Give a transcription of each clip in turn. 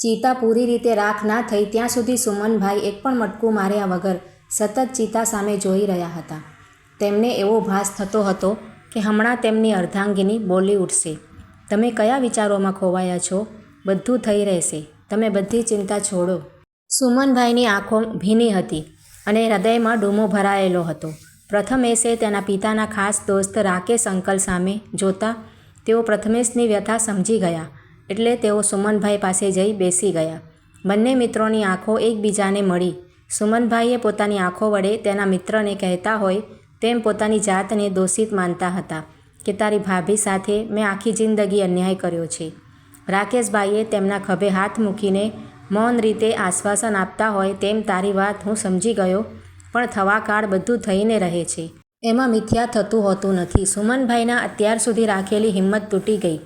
ચિતા પૂરી રીતે રાખ ના થઈ ત્યાં સુધી સુમનભાઈ એક પણ મટકું માર્યા વગર સતત ચિતા સામે જોઈ રહ્યા હતા. તેમને એવો ભાસ થતો હતો કે હમણાં તેમની અર્ધાંગિની બોલી ઉઠશે. તમે કયા વિચારોમાં ખોવાયા છો? બધું થઈ રહેશે. તમે બધી ચિંતા છોડો. સુમનભાઈની આંખો ભીની હતી અને હૃદયમાં ડૂમો ભરાયેલો હતો. પ્રથમેશે તેના પિતાના ખાસ દોસ્ત રાકેશ અંકલ સામે જોતા તેઓ પ્રથમેશની વ્યથા સમજી ગયા એટલે તેઓ સુમનભાઈ પાસે જઈ બેસી ગયા. બંને મિત્રોની આંખો એકબીજાને મળી. સુમનભાઈએ પોતાની આંખો વડે તેના મિત્રને કહેતા હોય, તેમ પોતાની જાતને દોષિત માનતા હતા કે તારી ભાભી સાથે મેં આખી જિંદગી અન્યાય કર્યો છે. રાકેશભાઈએ તેમના ખભે હાથ મૂકીને મૌન રીતે આશ્વાસન આપતા હોય તેમ તારી વાત હું સમજી ગયો, પણ થવા કાળ બધું થઈને રહે છે. એમાં મિથ્યા થતું હોતું નથી. સુમનભાઈના અત્યાર સુધી રાખેલી હિંમત તૂટી ગઈ.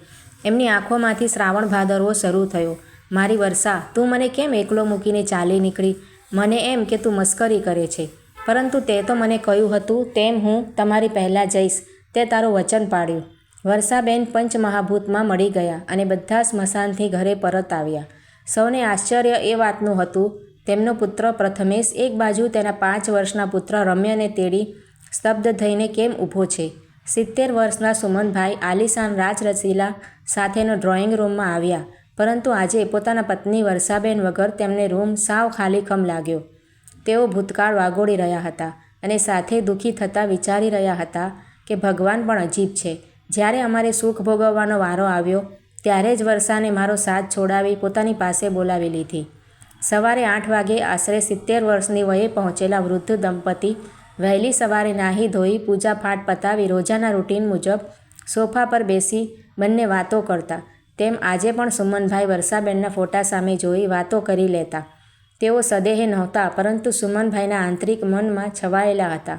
એમની આંખોમાંથી શ્રાવણ ભાદરવો શરૂ થયો. મારી વર્ષા, તું મને કેમ એકલો મૂકીને ચાલી નીકળી? મને એમ કે તું મસ્કરી કરે છે. પરંતુ તે તો મને કહ્યું હતું, તેમ હું તમારી પહેલાં જઈશ. તે તારું વચન પાડ્યું. વર્ષાબેન પંચમહાભૂતમાં મળી ગયા અને બધા સ્મશાનથી ઘરે પરત આવ્યા. સૌને આશ્ચર્ય એ વાતનું હતું, તેમનો પુત્ર પ્રથમેશ એક બાજુ તેના પાંચ વર્ષના પુત્ર રમ્યને તેડી સ્તબ્ધ થઈને કેમ ઊભો છે? સિત્તેર વર્ષના સુમનભાઈ આલિશાન રાજરસીલા સાથેનો ડ્રોઈંગ રૂમમાં આવ્યા, પરંતુ આજે પોતાના પત્ની વર્ષાબેન વગર તેમને રૂમ સાવ ખાલીખમ લાગ્યો. તેઓ ભૂતકાળ વાગોડી રહ્યા હતા અને સાથે દુઃખી થતાં વિચારી રહ્યા હતા કે ભગવાન પણ અજીબ છે. જ્યારે અમારે સુખ ભોગવવાનો વારો આવ્યો, ત્યારે જ વર્ષાને મારો સાથ છોડાવી પોતાની પાસે બોલાવી લીધી. સવારે આઠ વાગે આશરે સિત્તેર વર્ષની વયે પહોંચેલા વૃદ્ધ દંપતી વહેલી સવારે નાહી ધોઈ પૂજા પાઠ પતાવી રોજાના રૂટીન મુજબ સોફા પર બેસી બંને વાતો કરતા. તેમ આજે પણ સુમનભાઈ વર્ષાબેનના ફોટા સામે જોઈ વાતો કરી લેતા. તેઓ સદેહે નહોતા, પરંતુ સુમનભાઈના આંતરિક મનમાં છવાયેલા હતા.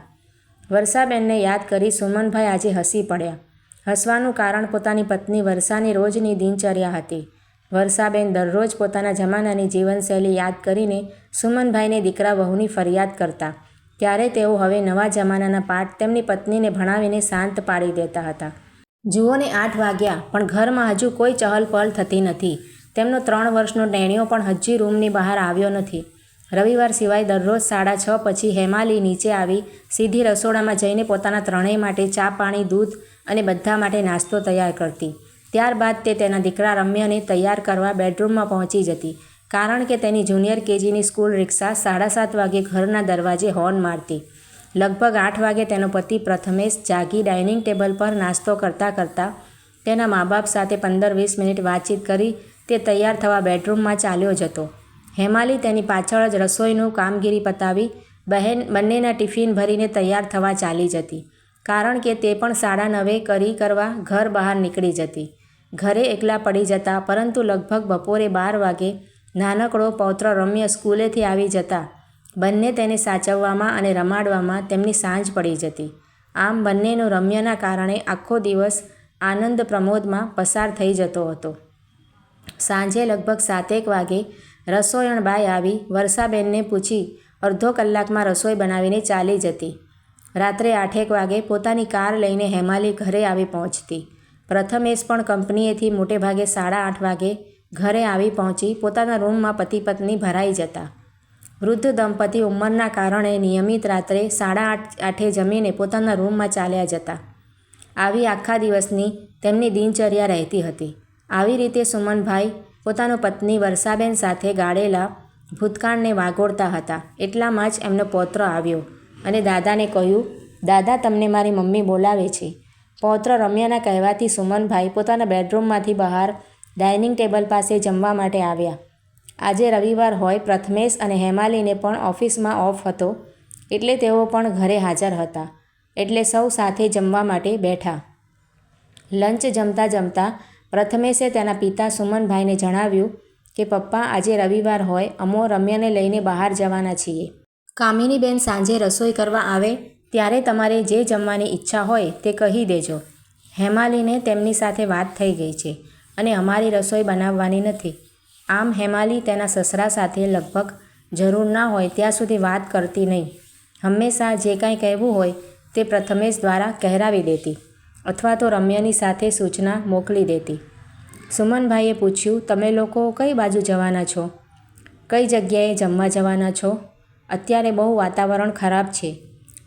વર્ષાબેનને યાદ કરી સુમનભાઈ આજે હસી પડ્યા. હસવાનું કારણ પોતાની પત્ની વર્ષાની રોજની દિનચર્યા હતી. વર્ષાબેન દરરોજ પોતાના જમાનાની જીવનશૈલી યાદ કરીને સુમનભાઈને દીકરા વહુની ફરિયાદ કરતા. ત્યારે તેઓ હવે નવા જમાનાના પાઠ તેમની પત્નીને ભણાવીને શાંત પાડી દેતા હતા. જુઓને આઠ વાગ્યા, પણ ઘરમાં હજુ કોઈ ચહલપહલ થતી નથી. તેમનો ત્રણ વર્ષનો ડેણીઓ પણ હજી રૂમની બહાર આવ્યો નથી. રવિવાર સિવાય દરરોજ સાડા છ પછી હેમાલી નીચે આવી, સીધી રસોડામાં જઈને પોતાના ત્રણેય માટે ચા, પાણી, દૂધ અને બધા માટે નાસ્તો તૈયાર કરતી. ત્યારબાદ તે તેના દીકરા રમ્યને તૈયાર કરવા બેડરૂમમાં પહોંચી જતી. કારણ કે તેની જુનિયર કેજીની સ્કૂલ રિક્ષા સાડા સાત વાગે ઘરના દરવાજે હોર્ન મારતી. લગભગ આઠ વાગે તેનો પતિ પ્રથમેશ જાગી ડાઇનિંગ ટેબલ પર નાસ્તો કરતાં કરતાં તેના મા બાપ સાથે પંદર વીસ મિનિટ વાતચીત કરી તે તૈયાર થવા બેડરૂમમાં ચાલ્યો જતો. હેમાલી તેની પાછળ જ રસોઈનું કામગીરી પતાવી બહેન બંનેના ટિફિન ભરીને તૈયાર થવા ચાલી જતી. કારણ કે તે પણ સાડા નવે કરી કરવા ઘર બહાર નીકળી જતી. ઘરે એકલા પડી જતા, પરંતુ લગભગ બપોરે બાર વાગે નાનકડો પૌત્ર રમ્ય સ્કૂલેથી આવી જતા. બંને તેને સાચવવામાં અને રમાડવામાં તેમની સાંજ પડી જતી. આમ બંનેનો રમ્યના કારણે આખો દિવસ આનંદ પ્રમોદમાં પસાર થઈ જતો હતો. સાંજે લગભગ સાતેક વાગે રસોયણ બાઈ આવી વર્ષાબેનને પૂછી અડધો કલાકમાં રસોઈ બનાવીને ચાલી જતી. રાત્રે આઠેક વાગે પોતાની કાર લઈને હેમાલી ઘરે આવી પહોંચતી. પ્રથમેશ પણ કંપનીએથી મોટેભાગે સાડા આઠ વાગે ઘરે આવી પહોંચી પોતાના રૂમમાં પતિ પત્ની ભરાઈ જતા. વૃદ્ધ દંપતી ઉંમરના કારણે નિયમિત રાત્રે સાડા આઠ, આઠે જમીને પોતાના રૂમમાં ચાલ્યા જતા. આવી આખા દિવસની તેમની દિનચર્યા રહેતી હતી. આવી રીતે સુમનભાઈ પોતાનો પત્ની વર્ષાબેન સાથે ગાળેલા ભૂતકાળને વાગોળતા હતા. એટલામાં જ એમનો પૌત્ર આવ્યો અને દાદાને કહ્યું, દાદા, તમને મારી મમ્મી બોલાવે છે. પૌત્ર રમ્યાના કહેવાથી સુમનભાઈ પોતાના બેડરૂમમાંથી બહાર ડાઇનિંગ ટેબલ પાસે જમવા માટે આવ્યા. આજે રવિવાર હોય, પ્રથમેશ અને હેમાલીને પણ ઓફિસમાં ઓફ હતો, એટલે તેઓ પણ ઘરે હાજર હતા, એટલે સૌ સાથે જમવા માટે બેઠા. લંચ જમતા જમતા પ્રથમેશે તેના પિતા સુમનભાઈને જણાવ્યું કે, પપ્પા, આજે રવિવાર હોય, અમો રમ્યને લઈને બહાર જવાના છીએ. કામિનીબેન સાંજે રસોઈ કરવા આવે, ત્યારે તમારે જે જમવાની ઈચ્છા હોય તે કહી દેજો. હેમાલીને તેમની સાથે વાત થઈ ગઈ છે. અને અમારી રસોઈ બનાવવાની નથી. આમ હેમાલી તેના સસરા સાથે લગભગ જરૂર ના હોય ત્યાં સુધી વાત કરતી નહીં. હંમેશા જે કાંઈ કહેવું હોય તે પ્રથમેશ દ્વારા કહેરાવી દેતી અથવા તો રમ્યની સાથે સૂચના મોકલી દેતી. સુમનભાઈએ પૂછ્યું, તમે લોકો કઈ બાજુ જવાના છો? કઈ જગ્યાએ જમવા જવાના છો? અત્યારે બહુ વાતાવરણ ખરાબ છે.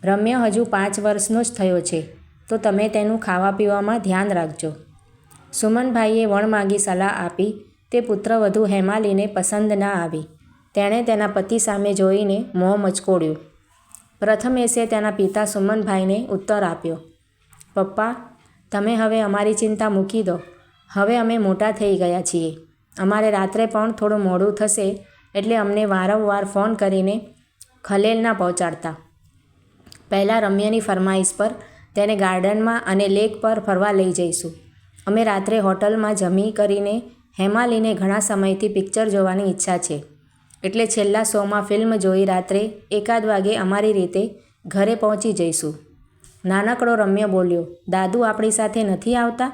રમ્ય હજુ પાંચ વર્ષનો જ થયો છે. તો તમે તેનું ખાવા પીવામાં ધ્યાન રાખજો. સુમનભાઈએ વણમાગી સલાહ આપી. તે પુત્રવધુ હેમાલીને પસંદ ના આવી. તેણે તેના પતિ સામે જોઈને મોં મચકોડ્યું. પ્રથમેશે તેના પિતા સુમનભાઈને ઉત્તર આપ્યો, પપ્પા, તમે હવે અમારી ચિંતા મૂકી દો. હવે અમે મોટા થઈ ગયા છીએ. અમારે રાત્રે પણ થોડું મોડું થશે એટલે અમને વારંવાર ફોન કરીને ખલેલ ના પહોંચાડતા. પહેલાં રમ્યની ફરમાઈશ પર તેને ગાર્ડનમાં અને લેક પર ફરવા લઈ જઈશું. અમે રાત્રે હોટલમાં જમી કરીને હેમાલીને ઘણા સમયથી પિક્ચર જોવાની ઈચ્છા છે. એટલે છેલ્લા શોમાં ફિલ્મ જોઈ રાત્રે એકાદ વાગે અમારી રીતે ઘરે પહોંચી જઈશું. નાનકડો રમ્ય બોલ્યો, દાદુ આપણી સાથે નથી આવતા?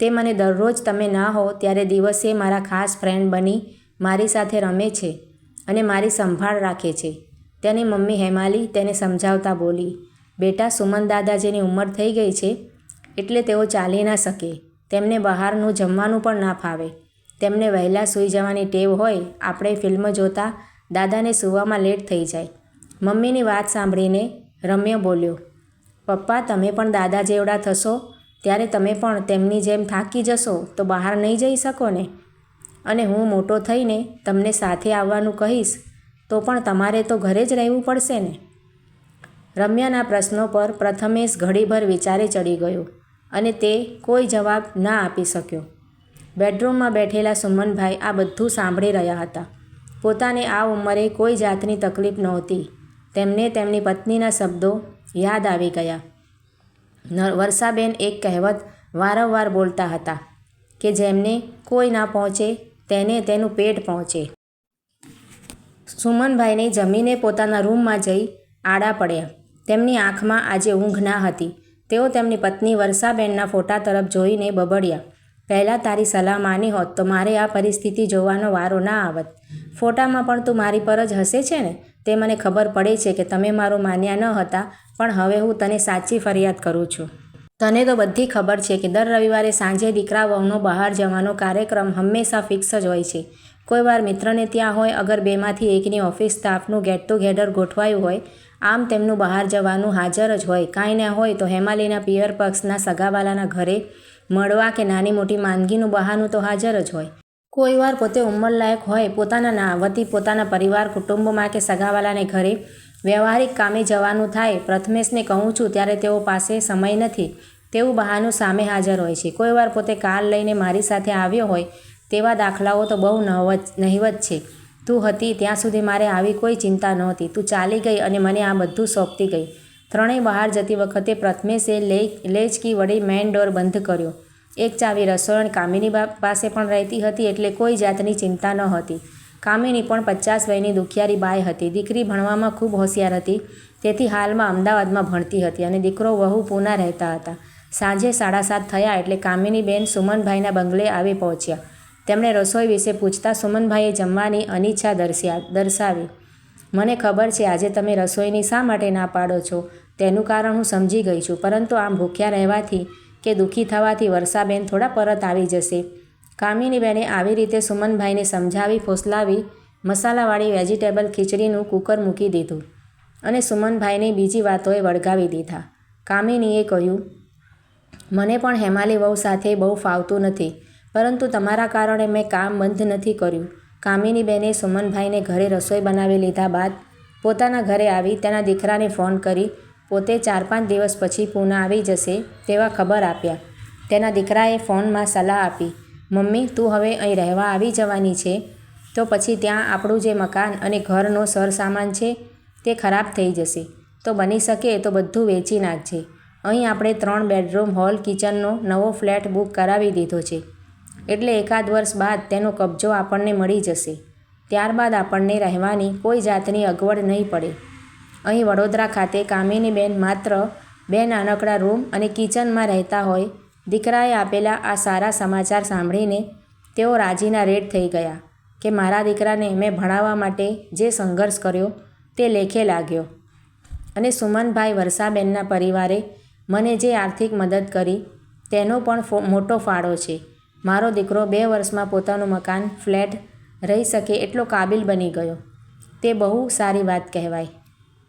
તે મને દરરોજ તમે ના હો ત્યારે દિવસે મારા ખાસ ફ્રેન્ડ બની મારી સાથે રમે છે અને મારી સંભાળ રાખે છે. તેની મમ્મી હેમાલી તેને સમજાવતા બોલી, બેટા સુમન દાદાજીની ઉંમર થઈ ગઈ છે, એટલે તેઓ ચાલી ના શકે. તેમને બહારનું જમવાનું પણ ના ફાવે. તેમને વહેલા સૂઈ જવાની ટેવ હોય, આપણે ફિલ્મ જોતા દાદાને સૂવામાં લેટ થઈ જાય. મમ્મીની વાત સાંભળીને રમ્ય બોલ્યો, પપ્પા, તમે પણ દાદા જેવડા થશો, ત્યારે તમે પણ તેમની જેમ થાકી જશો તો બહાર નહીં જઈ શકો ને? અને હું મોટો થઈને તમને સાથે આવવાનું કહીશ, તો પણ તમારે તો ઘરે જ રહેવું પડશે ને? રમ્યાના પ્રશ્નો પર પ્રથમેશ ઘડીભર વિચારે ચડી ગયો. અને તે કોઈ જવાબ ના આપી શક્યો. બેડરૂમમાં બેઠેલા સુમનભાઈ આ બધું સાંભળી રહ્યા હતા. પોતાને આ ઉંમરે કોઈ જાતની તકલીફ નહોતી. તેમને તેમની પત્નીના શબ્દો યાદ આવી ગયા. વર્ષાબેન એક કહેવત વારંવાર બોલતા હતા કે જેમને કોઈ ના પહોંચે, તેને તેનું પેટ પહોંચે. સુમનભાઈને જમીને પોતાના રૂમમાં જઈ આડા પડ્યા. તેમની આંખમાં આજે ઊંઘ ના હતી. તેઓ તેમની પત્ની વર્ષાબેનના ફોટા તરફ જોઈને બબડ્યા. પહેલાં તારી સલાહ માની હોત તો મારે આ પરિસ્થિતિ જોવાનો વારો ના આવત. ફોટામાં પણ તું મારી પર જ હસે છે ને? તે મને ખબર પડે છે કે તમે મારું માન્યા ન હતા, પણ હવે હું તને સાચી ફરિયાદ કરું છું. તને તો બધી ખબર છે કે દર રવિવારે સાંજે દીકરા વહુનો બહાર જવાનો કાર્યક્રમ હંમેશા ફિક્સ જ હોય છે. કોઈ વાર મિત્રને ત્યાં હોય, અગર બેમાંથી એકની ઓફિસ સ્ટાફનું ગેટ ટુ ગેધર ગોઠવાયું હોય, આમ તેમનું બહાર જવાનું હાજર જ હોય. કાંઈ ના હોય તો હેમાલીના પિયર પક્ષના સગાવાલાના ઘરે મળવા કે નાની મોટી માંદગીનું બહાનું તો હાજર જ હોય. કોઈ વાર પોતે ઉંમરલાયક હોય, પોતાના ના વતી પોતાના પરિવાર, કુટુંબમાં કે સગાવાલાને ઘરે વ્યવહારિક કામે જવાનું થાય, પ્રથમેશને કહું છું, ત્યારે તેઓ પાસે સમય નથી. તેવું બહાનું સામે હાજર હોય છે. કોઈ વાર પોતે કાર લઈને મારી સાથે આવ્યો હોય તેવા દાખલાઓ તો બહુ નહવત નહિવત છે. તું હતી ત્યાં સુધી મારે આવી કોઈ ચિંતા નહોતી. તું ચાલી ગઈ અને મને આ બધું સોંપતી ગઈ. ત્રણેય બહાર જતી વખતે પ્રથમેશે લે, લેચકી વડે મેઇન ડોર બંધ કર્યો. એક ચાવી રસોઈ કામિની પાસે પણ રહેતી હતી એટલે કોઈ જાતની ચિંતા ન હતી. કામિની પણ પચાસ વયની દુખિયારી બાઈ હતી. દીકરી ભણવામાં ખૂબ હોશિયાર હતી. તેથી હાલમાં અમદાવાદમાં ભણતી હતી અને દીકરો વહુ પૂના રહેતા હતા. સાંજે સાડા સાત થયા એટલે કામિની બેન સુમનભાઈના બંગલે આવી પહોંચ્યા. તેમણે રસોઈ વિશે પૂછતા સુમનભાઈએ જમવાની અનિચ્છા દર્શ્યા દર્શાવી. મને ખબર છે, આજે તમે રસોઈની શા માટે ના પાડો છો? તેનું કારણ હું સમજી ગઈ છું, પરંતુ આમ ભૂખ્યા રહેવાથી કે દુઃખી થવાથી વર્ષાબેન થોડા પરત આવી જશે. કામિની બેને આવી રીતે સુમનભાઈને સમજાવી, ફોસલાવી, મસાલાવાળી વેજીટેબલ ખીચડીનું કુકર મૂકી દીધું અને સુમનભાઈને બીજી વાતોએ વળગાવી દીધા. કામિનીએ કહ્યું, મને પણ હેમાલી વહુ સાથે બહુ ફાવતું નથી. પરંતુ તમારા કારણે મેં કામ બંધ નથી કર્યું. કામિની બેને સુમનભાઈને ઘરે રસોઈ બનાવી લીધા બાદ પોતાના ઘરે આવી તેના દીકરાને ફોન કરી, પોતે ચાર પાંચ દિવસ પછી પૂના આવી જશે તેવા ખબર આપ્યા. તેના દીકરાએ ફોનમાં સલાહ આપી, મમ્મી, તું હવે અહીં રહેવા આવી જવાની છે, તો પછી ત્યાં આપણું જે મકાન અને ઘરનો સરસામાન છે તે ખરાબ થઈ જશે. તો બની શકે તો બધું વેચી નાખજે. અહીં આપણે ત્રણ બેડરૂમ, હોલ, કિચનનો નવો ફ્લેટ બુક કરાવી દીધો છે. એટલે એકાદ વર્ષ બાદ તેનો કબજો આપણને મળી જશે. ત્યારબાદ આપણને રહેવાની કોઈ જાતની અગવડ નહીં પડે. અહીં વડોદરા ખાતે કામિની બેન માત્ર બે નાનકડા રૂમ અને કિચનમાં રહેતા હોય, દીકરાએ આપેલા આ સારા સમાચાર સાંભળીને તેઓ રાજીના રેડ થઈ ગયા કે મારા દીકરાને મેં ભણાવવા માટે જે સંઘર્ષ કર્યો તે લેખે લાગ્યો. અને સુમનભાઈ વર્ષાબેનના પરિવારે મને જે આર્થિક મદદ કરી તેનો પણ મોટો ફાળો છે. મારો દીકરો બે વર્ષમાં પોતાનું મકાન, ફ્લેટ રહી શકે એટલો કાબિલ બની ગયો. તે બહુ સારી વાત કહેવાય.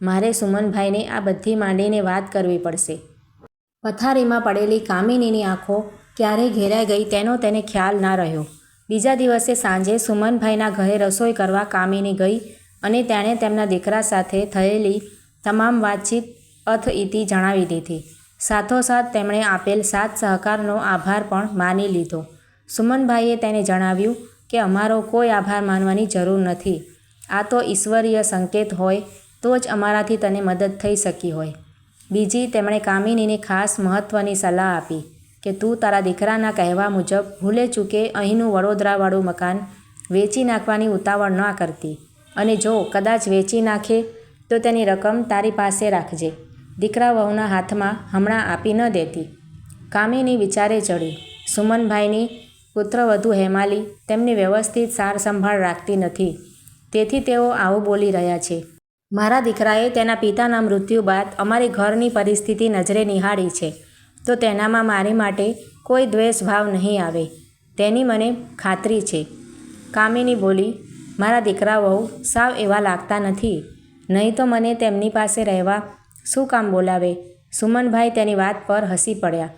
મારે સુમનભાઈને આ બધી માંડીને વાત કરવી પડશે. પથારીમાં પડેલી કામિનીની આંખો ક્યારે ઘેરાઈ ગઈ તેનો તેને ખ્યાલ ના રહ્યો. બીજા દિવસે સાંજે સુમનભાઈના ઘરે રસોઈ કરવા કામિની ગઈ અને તેણે તેમના દીકરા સાથે થયેલી તમામ વાતચીત અથઇતિ જણાવી દીધી. સાથોસાથ તેમણે આપેલ સાત સહકારનો આભાર પણ માની લીધો. સુમનભાઈએ તેને જણાવ્યું કે અમારો કોઈ આભાર માનવાની જરૂર નથી. આ તો ઈશ્વરીય સંકેત હોય, તો જ અમારાથી તને મદદ થઈ શકી હોય. બીજી તેમણે કામિનીને ખાસ મહત્ત્વની સલાહ આપી કે તું તારા દીકરાના કહેવા મુજબ ભૂલે ચૂકે અહીંનું વડોદરાવાળું મકાન વેચી નાખવાની ઉતાવળ ન કરતી. અને જો કદાચ વેચી નાખે, તો તેની રકમ તારી પાસે રાખજે. દીકરા વહુના હાથમાં હમણાં આપી ન દેતી. કામિની વિચારે ચડી. સુમનભાઈની પુત્રવધુ હેમાલી તેમની વ્યવસ્થિત સાર સંભાળ રાખતી નથી. તેથી તેઓ આવું બોલી રહ્યા છે. મારા દીકરાએ તેના પિતાના મૃત્યુ બાદ અમારી ઘરની પરિસ્થિતિ નજરે નિહાળી છે. તો તેનામાં મારી માટે કોઈ દ્વેષ ભાવ નહીં આવે. તેની મને ખાતરી છે. કામિની બોલી, મારા દીકરા વહુ સાવ એવા લાગતા નથી. નહીં તો મને તેમની પાસે રહેવા શું કામ બોલાવે? સુમનભાઈ તેની વાત પર હસી પડ્યા.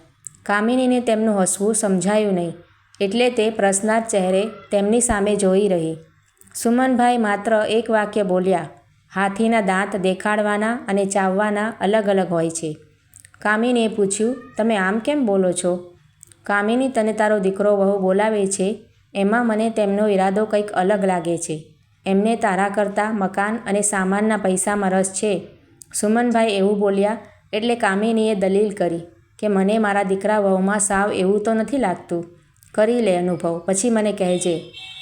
કામિનીને તેમનું હસવું સમજાયું નહીં. એટલે તે પ્રશ્નાર્થ ચહેરે તેમની સામે જોઈ રહી. સુમનભાઈ માત્ર એક વાક્ય બોલ્યા, હાથીના દાંત દેખાડવાના અને ચાવવાના અલગ અલગ હોય છે. કામિનીએ પૂછ્યું, તમે આમ કેમ બોલો છો? કામિની તને તારો દીકરો વહુ બોલાવે છે, એમાં મને તેમનો ઈરાદો કંઈક અલગ લાગે છે. એમને તારા કરતાં મકાન અને સામાનના પૈસામાં રસ છે. સુમનભાઈ એવું બોલ્યા, એટલે કામિનીએ દલીલ કરી કે, મને મારા દીકરા વહુમાં સાવ એવું તો નથી લાગતું. કરી લે અનુભવ. પછી મને કહેજે,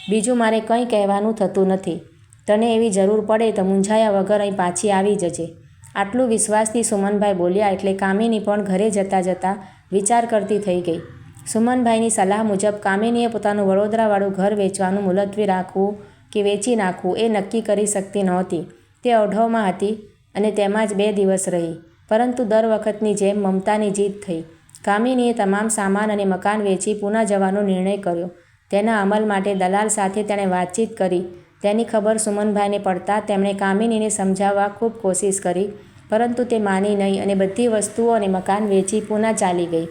બીજું મારે કંઈ કહેવાનું થતું નથી. તને એવી જરૂર પડે તો મૂંઝાયા વગર અહીં પાછી આવી જજે. આટલું વિશ્વાસથી સુમનભાઈ બોલ્યા એટલે કામિની પણ ઘરે જતાં જતાં વિચાર કરતી થઈ ગઈ. સુમનભાઈની સલાહ મુજબ કામિનીએ પોતાનું વડોદરાવાળું ઘર વેચવાનું મુલતવી રાખવું કે વેચી નાખવું એ નક્કી કરી શકતી નહોતી. તે અઢવમાં હતી અને તેમાં જ બે દિવસ રહી. પરંતુ દર વખતની જેમ મમતાની જીત થઈ. કામિનીએ તમામ સામાન અને મકાન વેચી પુના જવાનો નિર્ણય કર્યો. તેના અમલ માટે દલાલ સાથે તેણે વાતચીત કરી. તેની ખબર સુમનભાઈને પડતા તેમણે કામિનીને સમજાવવા ખૂબ કોશિશ કરી, પરંતુ તે માની નહીં અને બધી વસ્તુઓ અને મકાન વેચી પુના ચાલી ગઈ.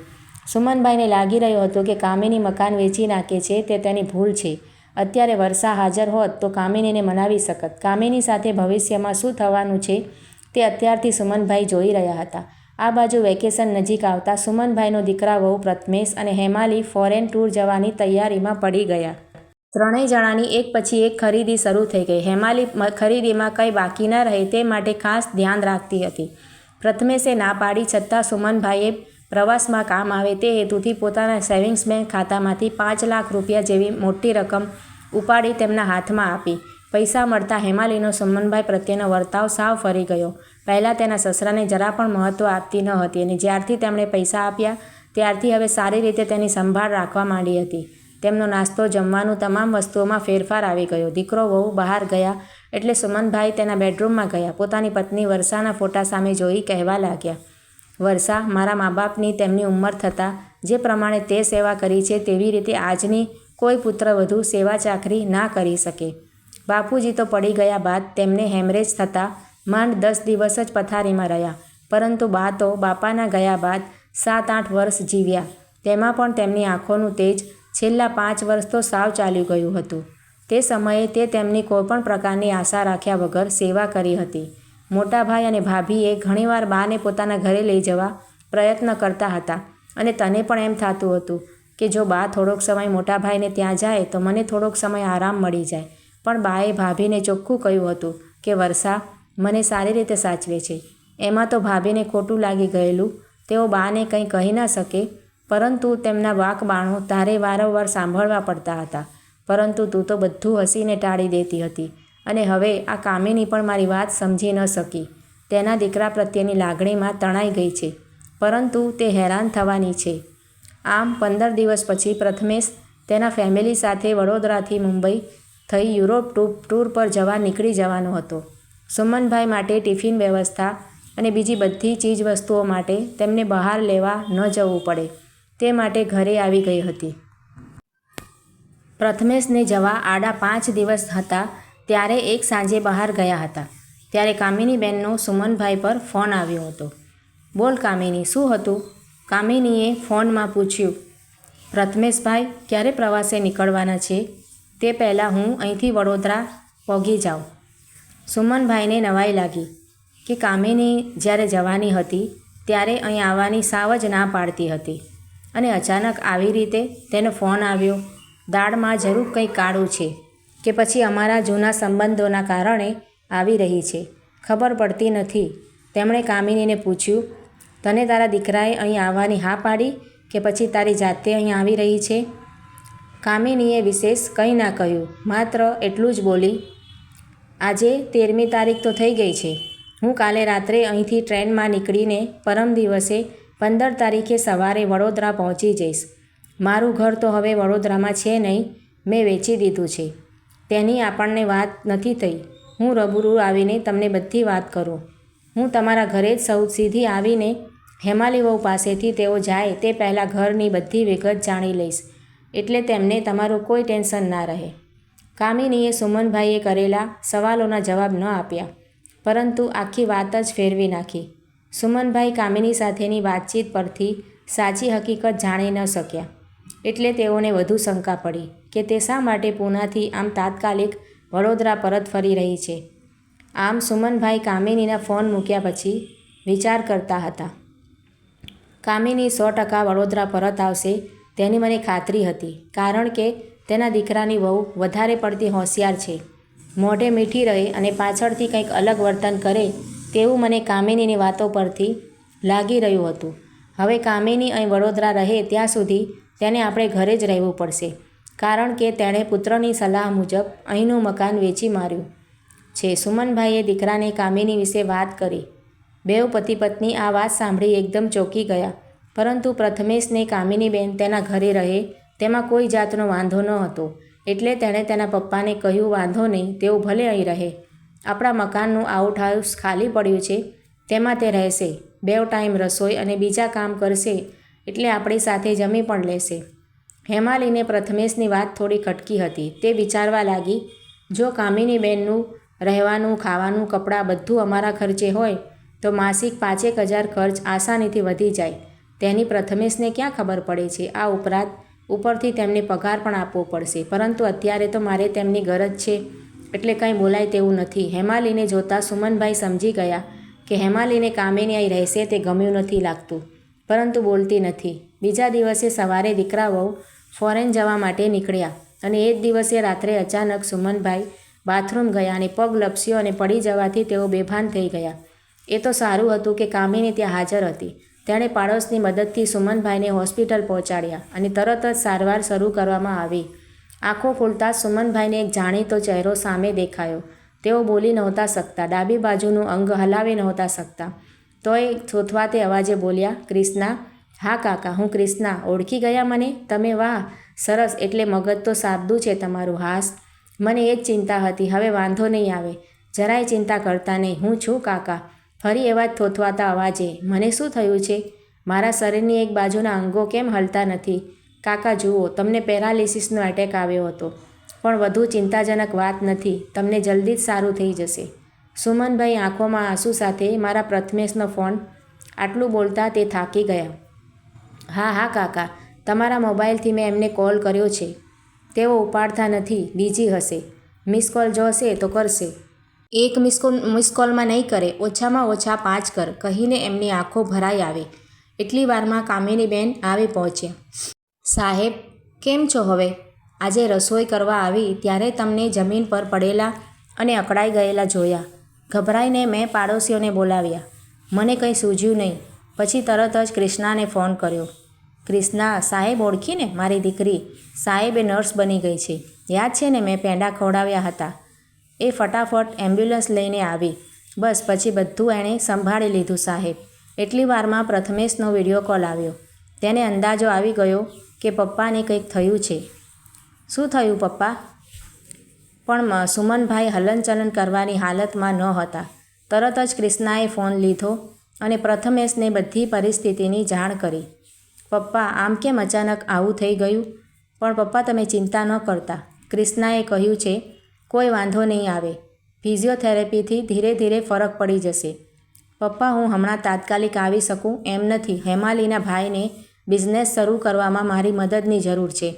સુમનભાઈને લાગી રહ્યું હતું કે કામિની મકાન વેચી નાખે છે તે તેની ભૂલ છે. અત્યારે વર્ષા હાજર હોત તો કામિનીને મનાવી શકત. કામિની સાથે ભવિષ્યમાં શું થવાનું છે તે અત્યારથી સુમનભાઈ જોઈ રહ્યા હતા. આ બાજુ વેકેશન નજીક આવતા સુમનભાઈનો દીકરા વહુ પ્રથમેશ અને હેમાલી ફોરેન ટૂર જવાની તૈયારીમાં પડી ગયા. ત્રણેય જણાની એક પછી એક ખરીદી શરૂ થઈ ગઈ. હેમાલી ખરીદીમાં કંઈ બાકી ન રહે તે માટે ખાસ ધ્યાન રાખતી હતી. પ્રથમેશે ના પાડી છતાં સુમનભાઈએ પ્રવાસમાં કામ આવે તે હેતુથી પોતાના સેવિંગ્સ બેંક ખાતામાંથી પાંચ લાખ રૂપિયા જેવી મોટી રકમ ઉપાડી તેમના હાથમાં આપી. પૈસા મળતા હેમાલીનો સુમનભાઈ પ્રત્યેનો વર્તાવ સાવ ફરી ગયો. પહેલાં તેના સસરાને જરા પણ મહત્ત્વ આપતી ન હતી અને જ્યારથી તેમણે પૈસા આપ્યા, ત્યારથી હવે સારી રીતે તેની સંભાળ રાખવા માંડી હતી. તેમનો નાસ્તો, જમવાનું તમામ વસ્તુઓમાં ફેરફાર આવી ગયો. દીકરો વહુ બહાર ગયા એટલે સુમનભાઈ તેના બેડરૂમમાં ગયા. પોતાની પત્ની વર્ષાના ફોટા સામે જોઈ કહેવા લાગ્યા, વર્ષા, મારા મા બાપની તેમની ઉંમર થતાં જે પ્રમાણે તે સેવા કરી છે તેવી રીતે આજની કોઈ પુત્ર વધુ સેવા ચાકરી ના કરી શકે. બાપુજી તો પડી ગયા બાદ તેમને હેમરેજ થતાં માંડ દસ દિવસ જ પથારીમાં રહ્યા. પરંતુ બા તો બાપાના ગયા બાદ સાત આઠ વર્ષ જીવ્યા. તેમાં પણ તેમની આંખોનું તેજ છેલ્લા પાંચ વર્ષ તો સાવ ચાલ્યું ગયું હતું. તે સમયે તે તેમની કોઈપણ પ્રકારની આશા રાખ્યા વગર સેવા કરી હતી. મોટાભાઈ અને ભાભીએ ઘણીવાર બાને પોતાના ઘરે લઈ જવા પ્રયત્ન કરતા હતા. અને તને પણ એમ થતું હતું કે જો બા થોડોક સમય મોટાભાઈને ત્યાં જાય તો મને થોડોક સમય આરામ મળી જાય. પણ બાએ ભાભીને ચોખ્ખું કહ્યું હતું કે વર્ષા મને સારી રીતે સાચવે છે. એમાં તો ભાભીને ખોટું લાગી ગયેલું. તેઓ બાને કંઈ કહી ન શકે, પરંતુ તેમના વાક બાણો તારે વારંવાર સાંભળવા પડતા હતા. પરંતુ તું તો બધું હસીને ટાળી દેતી હતી અને હવે આ કામિની પણ મારી વાત સમજી ન શકી. તેના દીકરા પ્રત્યેની લાગણીમાં તણાઈ ગઈ છે, પરંતુ તે હેરાન થવાની છે. આમ પંદર દિવસ પછી પ્રથમેશ તેના ફેમિલી સાથે વડોદરાથી મુંબઈ થઈ યુરોપ ટૂર પર જવા નીકળી જવાનો હતો. સુમનભાઈ માટે ટિફિન વ્યવસ્થા અને બીજી બધી ચીજ વસ્તુઓ માટે તેમને બહાર લેવા ન જવું પડે. તે માટે ઘરે આવી ગઈ હતી. પ્રથમેશને જવા આડા પાંચ દિવસ હતા ત્યારે એક સાંજે બહાર ગયા હતા. ત્યારે કામિનીબેનનો સુમનભાઈ પર ફોન આવ્યો હતો. બોલ કામિની, શું હતું? કામિનીએ ફોનમાં પૂછ્યું, પ્રથમેશભાઈ, ક્યારે પ્રવાસે નીકળવાના છે? તે પહેલાં હું અહીંથી વડોદરા પહોંચી જાઉં. સુમનભાઈને નવાઈ લાગી કે કામિની જ્યારે જવાની હતી ત્યારે અહીં આવવાની સાવ જ ના પાડતી હતી અને અચાનક આવી રીતે તેનો ફોન આવ્યો દાળમાં જરૂર કંઈ કાળું છે કે પછી અમારા જૂના સંબંધોના કારણે આવી રહી છે. ખબર પડતી નથી. તેમણે કામિનીને પૂછ્યું, તને તારા દીકરાએ અહીં આવવાની હા પાડી કે પછી તારી જાતે અહીં આવી રહી છે? કામિનીએ વિશેષ કંઈ ના કહ્યું, માત્ર એટલું જ બોલી આજે તેરમી તારીખ તો થઈ ગઈ છે. હું કાલે રાત્રે અહીંથી ટ્રેનમાં નીકળીને પરમ દિવસે પંદર તારીખે સવારે વડોદરા પહોંચી જઈશ. મારું ઘર તો હવે વડોદરામાં છે નહીં, મેં વેચી દીધું છે. તેની આપણને વાત નથી થઈ. હું રબુરુ આવીને તમને બધી વાત કરું. હું તમારા ઘરે જ સૌ સીધી આવીને હેમાલી વહુ પાસેથી તેઓ જાય તે પહેલાં ઘરની બધી વિગત જાણી લઈશ. એટલે તેમને તમારું કોઈ ટેન્શન ના રહે. કામિનીએ સુમનભાઈએ કરેલા સવાલોના જવાબ ન આપ્યા, પરંતુ આખી વાત જ ફેરવી નાખી. સુમનભાઈ કામિની સાથેની વાતચીત પરથી સાચી હકીકત જાણી ન શક્યા. એટલે તેઓને વધુ શંકા પડી કે તે શા માટે પૂનાથી આમ તાત્કાલિક વડોદરા પરત ફરી રહી છે. આમ સુમનભાઈ કામિનીના ફોન મૂક્યા પછી વિચાર કરતા હતા. કામિની સો ટકા વડોદરા પરત આવશે તેની મને ખાતરી હતી, કારણ કે તેના દીકરાની વહુ વધારે પડતી હોશિયાર છે. મોઢે મીઠી રહે અને પાછળથી કંઈક અલગ વર્તન કરે તેવું મને કામિનીની વાતો પરથી લાગી રહ્યું હતું. હવે કામિની અહીં વડોદરા રહે ત્યાં સુધી તેને આપણે ઘરે જ રહેવું પડશે. કારણ કે તેણે પુત્રની સલાહ મુજબ અહીંનું મકાન વેચી માર્યું. છે, સુમનભાઈએ દીકરાને કામિની વિશે વાત કરી. બેઉ પતિ પત્ની આ વાત સાંભળી એકદમ ચોંકી ગયા. પરંતુ પ્રથમેશને કામિનીબેન તેના ઘરે રહે તેમાં કોઈ જાતનો વાંધો ન હતો. એટલે તેણે તેના પપ્પાને કહ્યું, વાંધો નહીં, તેઓ ભલે અહીં રહે. આપણા મકાનનું આઉટ હાઉસ ખાલી પડ્યું છે, તેમાં તે રહેશે. બે ટાઈમ રસોઈ અને બીજા કામ કરશે, એટલે આપણી સાથે જમી પણ લેશે. હેમાલીને પ્રથમેશની વાત થોડી ખટકી હતી. તે વિચારવા લાગી, જો કામિનીબેનનું રહેવાનું, ખાવાનું, કપડાં બધું અમારા ખર્ચે હોય, તો માસિક પાંચેક હજાર ખર્ચ આસાનીથી વધી જાય. તેની પ્રથમેશને ક્યાં ખબર પડે છે? આ ઉપરાંત ઉપરથી તેમને પગાર પણ આપવો પડશે. પરંતુ અત્યારે તો મારે તેમની ગરજ છે, એટલે કંઈ બોલાય તેવું નથી. હેમાલીને જોતાં સુમનભાઈ સમજી ગયા કે હેમાલીને કામે અહીં રહેશે તે ગમ્યું નથી લાગતું, પરંતુ બોલતી નથી. બીજા દિવસે સવારે દીકરા વહુ ફોરેન જવા માટે નીકળ્યા અને એ જ દિવસે રાત્રે અચાનક સુમનભાઈ બાથરૂમ ગયા અને પગ લપસ્યો અને પડી જવાથી તેઓ બેભાન થઈ ગયા. એ તો સારું હતું કે કામિની ત્યાં હાજર હતી તેણે પાડોશની મદદથી સુમનભાઈને હોસ્પિટલ પહોંચાડ્યા અને તરત જ સારવાર શરૂ કરવામાં આવી. આંખો ખોલતા સુમનભાઈને એક જાણીતો ચહેરો સામે દેખાયો. તેઓ બોલી નહોતા શકતા, ડાબી બાજુનું અંગ હલાવી નહોતા શકતા. તોય થોથવાતે અવાજે બોલ્યા ક્રિષ્ના હા કાકા, હું ક્રિષ્ના ઓળખી ગયા મને? તમે વાહ, સરસ, એટલે મગજ તો સાબદું છે તમારું હાસ. મને એ જ ચિંતા હતી, હવે વાંધો નહીં આવે. જરાય ચિંતા કરતા નહીં. હું છું કાકા. ફરી એવા જ થોથવાતા અવાજે, મને શું થયું છે? મારા શરીરની એક બાજુના અંગો કેમ હલતા નથી? કાકા જુઓ, તમને પેરાલિસિસનો એટેક આવ્યો હતો. પણ વધુ ચિંતાજનક વાત નથી. તમને જલ્દી જ સારું થઈ જશે. સુમનભાઈ આંખોમાં આંસુ સાથે મારા પ્રથમેશનો ફોન આટલું બોલતા તે થાકી ગયા. હા હા, કાકા. તમારા મોબાઈલથી મેં એમને કોલ કર્યો છે. તેઓ ઉપાડતા નથી. બીજી હશે. મિસ કોલ જો હશે તો કરશે. એક મિસ કોલ કોલમાં નહીં કરે, ઓછામાં ઓછા પાંચ કર, કહીને એમની આંખો ભરાઈ આવે. એટલી વારમાં કામિનીબેન આવી પહોંચ્યા. સાહેબ, કેમ છો હવે? આજે રસોઈ કરવા આવી, ત્યારે તમને જમીન પર પડેલા અને અકળાઈ ગયેલા જોયા. ગભરાઈને મેં પાડોશીઓને બોલાવ્યા. મને કંઈ સૂઝ્યું નહીં. પછી તરત જ ક્રિષ્નાને ફોન કર્યો. ક્રિષ્ના સાહેબ ઓળખીને? મારી દીકરી. સાહેબે નર્સ બની ગઈ છે. યાદ છે ને મેં પેંડા ખવડાવ્યા હતા. એ ફટાફટ એમ્બ્યુલન્સ લઈને આવી. બસ, પછી બધું એણે સંભાળી લીધું સાહેબ. એટલી વારમાં પ્રથમેશનો વીડિયો કોલ આવ્યો. તેને અંદાજો આવી ગયો કે પપ્પાને કંઈક થયું છે. શું થયું પપ્પા? પણ સુમનભાઈ હલનચલન કરવાની હાલતમાં ન હતા. તરત જ ક્રિષ્નાએ ફોન લીધો અને પ્રથમેશને બધી પરિસ્થિતિની જાણ કરી. પપ્પા, આમ કેમ અચાનક આવું થઈ ગયું? પણ પપ્પા, તમે ચિંતા ન કરતા. ક્રિષ્નાએ કહ્યું છે કોઈ વાંધો નહીં આવે. ફિઝિયોથેરેપીથી ધીરે ધીરે ફરક પડી જશે. પપ્પા, હું હમણાં તાત્કાલિક આવી શકું એમ નથી. હેમાલીના ભાઈને બિઝનેસ શરૂ કરવામાં મારી મદદની જરૂર છે.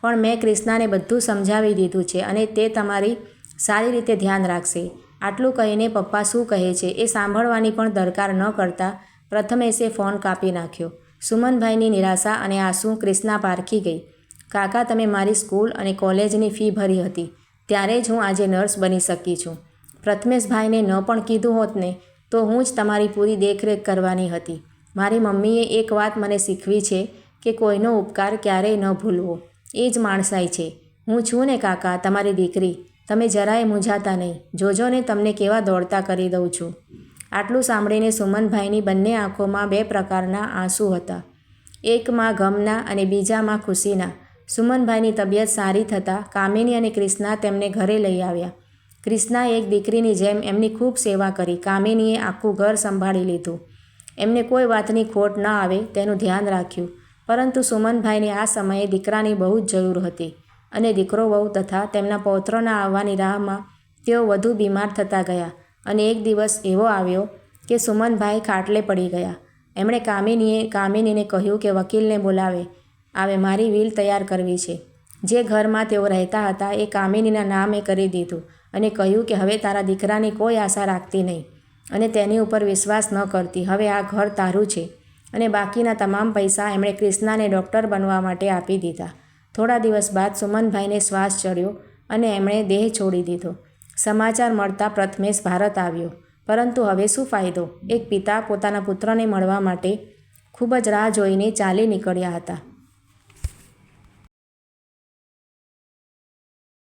પણ મેં ક્રિષ્નાને બધું સમજાવી દીધું છે અને તે તમારી સારી રીતે ધ્યાન રાખશે. આટલું કહીને પપ્પા શું કહે છે એ સાંભળવાની પણ દરકાર ન કરતા પ્રથમે પ્રથમેશે ફોન કાપી નાખ્યો. સુમનભાઈની નિરાશા અને આંસુ ક્રિષ્ના પારખી ગઈ. કાકા, તમે મારી સ્કૂલ અને કોલેજની ફી ભરી હતી. ત્યારે જ હું આજે નર્સ બની શકી છું. પ્રથમેશભાઈને ન પણ કીધું હોત ને, તો હું જ તમારી પૂરી દેખરેખ કરવાની હતી. મારી મમ્મીએ એક વાત મને શીખવી છે કે કોઈનો ઉપકાર ક્યારેય ન ભૂલવો. એ જ માણસાઈ છે. હું છું ને કાકા, તમારી દીકરી. તમે જરાય મૂંઝાતા નહીં. જોજો ને તમને કેવા દોડતા કરી દઉં છું. આટલું સાંભળીને સુમનભાઈની બંને આંખોમાં બે પ્રકારના આંસુ હતા. એકમાં ગમના અને બીજામાં ખુશીના. સુમનભાઈની તબિયત સારી થતાં કામિની અને ક્રિષ્ના તેમને ઘરે લઈ આવ્યા. ક્રિષ્નાએ એક દીકરીની જેમ એમની ખૂબ સેવા કરી. કામિનીએ આખું ઘર સંભાળી લીધું. એમને કોઈ વાતની ખોટ ન આવે તેનું ધ્યાન રાખ્યું. પરંતુ સુમનભાઈને આ સમયે દીકરાની બહુ જ જરૂર હતી અને દીકરો વહુ તથા તેમના પૌત્રના આવવાની રાહમાં તેઓ વધુ બીમાર થતા ગયા અને એક દિવસ એવો આવ્યો કે સુમનભાઈ ખાટલે પડી ગયા. એમણે કામિનીએ કામિનીને કહ્યું કે વકીલને બોલાવે. આવે મારી વિલ તૈયાર કરવી છે. જે ઘરમાં તેઓ રહેતા હતા એ કામિનીના નામે કરી દીધું અને કહ્યું કે હવે તારા દીકરાની કોઈ આશા રાખતી નહીં અને તેની ઉપર વિશ્વાસ ન કરતી. હવે આ ઘર તારું છે અને બાકીના તમામ પૈસા એમણે ક્રિષ્નાને ડૉક્ટર બનવા માટે આપી દીધા. થોડા દિવસ બાદ સુમનભાઈને શ્વાસ ચડ્યો અને એમણે દેહ છોડી દીધો. સમાચાર મળતા પ્રથમેશ ભારત આવ્યો. પરંતુ હવે શું ફાયદો? એક પિતા પોતાના પુત્રને મળવા માટે ખૂબ જ રાહ જોઈને ચાલી નીકળ્યા હતા.